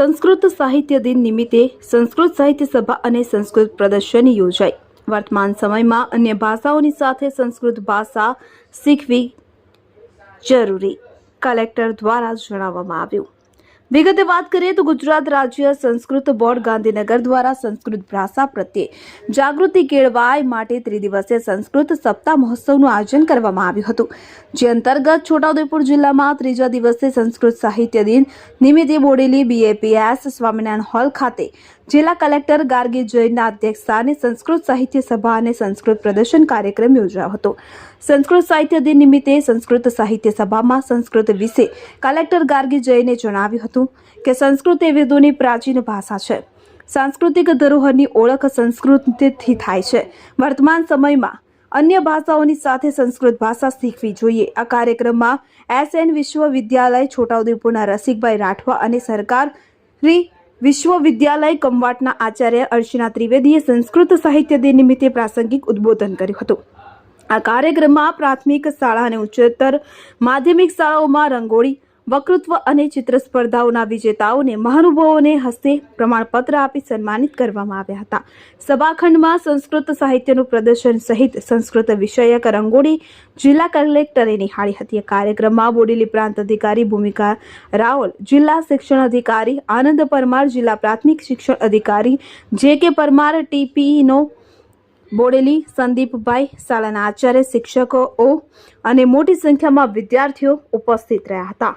સંસ્કૃત સાહિત્ય દિન નિમિત્તે સંસ્કૃત સાહિત્ય સભા અને સંસ્કૃત પ્રદર્શની યોજાઈ. વર્તમાન સમયમાં અન્ય ભાષાઓની સાથે સંસ્કૃત ભાષા શીખવી જરૂરી. કલેક્ટર દ્વારા જણાવવામાં આવ્યું. વિગતે વાત કરીએ તો ગુજરાત રાજ્ય સંસ્કૃત બોર્ડ ગાંધીનગર દ્વારા સંસ્કૃત ભાષા પ્રત્યે જાગૃતિ કેળવાય માટે ત્રિદિવસીય સંસ્કૃત સપ્તાહ મહોત્સવનું આયોજન કરવામાં આવ્યું હતું. જે અંતર્ગત છોટાઉદેપુર જિલ્લામાં ત્રીજા દિવસે સંસ્કૃત સાહિત્ય દિન નિમિત્તે બોડેલી બીએપીએસ સ્વામિનારાયણ હોલ ખાતે જિલ્લા કલેક્ટર ગાર્ગી જૈનના અધ્યક્ષસ્થાને સંસ્કૃત સાહિત્ય સભા અને સંસ્કૃત પ્રદર્શન કાર્યક્રમ યોજાયો હતો. સંસ્કૃત સાહિત્ય દિન નિમિત્તે સંસ્કૃત સાહિત્ય સભામાં સંસ્કૃત વિશે કલેક્ટર ગાર્ગી જૈને જણાવ્યું હતું. કે સંસ્કૃત એ વેદોની પ્રાચીન ભાષા છે. સાંસ્કૃતિક ધરોહરની ઓળખ સંસ્કૃતથી થાય છે. વર્તમાન સમયમાં અન્ય ભાષાઓની સાથે સંસ્કૃત ભાષા શીખવી જોઈએ. આ કાર્યક્રમમાં એસએન વિશ્વવિદ્યાલય, છોટાઉદેપુરના રસિકભાઈ રાઠવા અને સરકારી વિશ્વવિદ્યાલય કમવાટના આચાર્ય અર્ચના ત્રિવેદીએ સંસ્કૃત સાહિત્ય દિન નિમિત્તે પ્રાસંગિક ઉદ્બોધન કર્યું હતું. આ કાર્યક્રમમાં પ્રાથમિક શાળા અને ઉચ્ચતર માધ્યમિક શાળાઓમાં રંગોળી વક્તૃત્વ અને ચિત્ર સ્પર્ધાઓના વિજેતાઓને મહાનુભાવોને હસ્તે પ્રમાણપત્ર આપી સન્માનિત કરવામાં આવ્યા હતા. સભાખંડમાં સંસ્કૃત સાહિત્યનું પ્રદર્શન સહિત સંસ્કૃત વિષયક રંગોળી જિલ્લા કલેક્ટરે નિહાળી હતી. કાર્યક્રમમાં બોડેલી પ્રાંત અધિકારી ભૂમિકા રાઓલ જિલ્લા શિક્ષણ અધિકારી આનંદ પરમાર, જિલ્લા પ્રાથમિક શિક્ષણ અધિકારી જે કે પરમાર, ટીપીનો બોડેલી, સંદીપભાઈ શાળાના આચાર્ય, શિક્ષકો અને મોટી સંખ્યામાં વિદ્યાર્થીઓ ઉપસ્થિત રહ્યા હતા.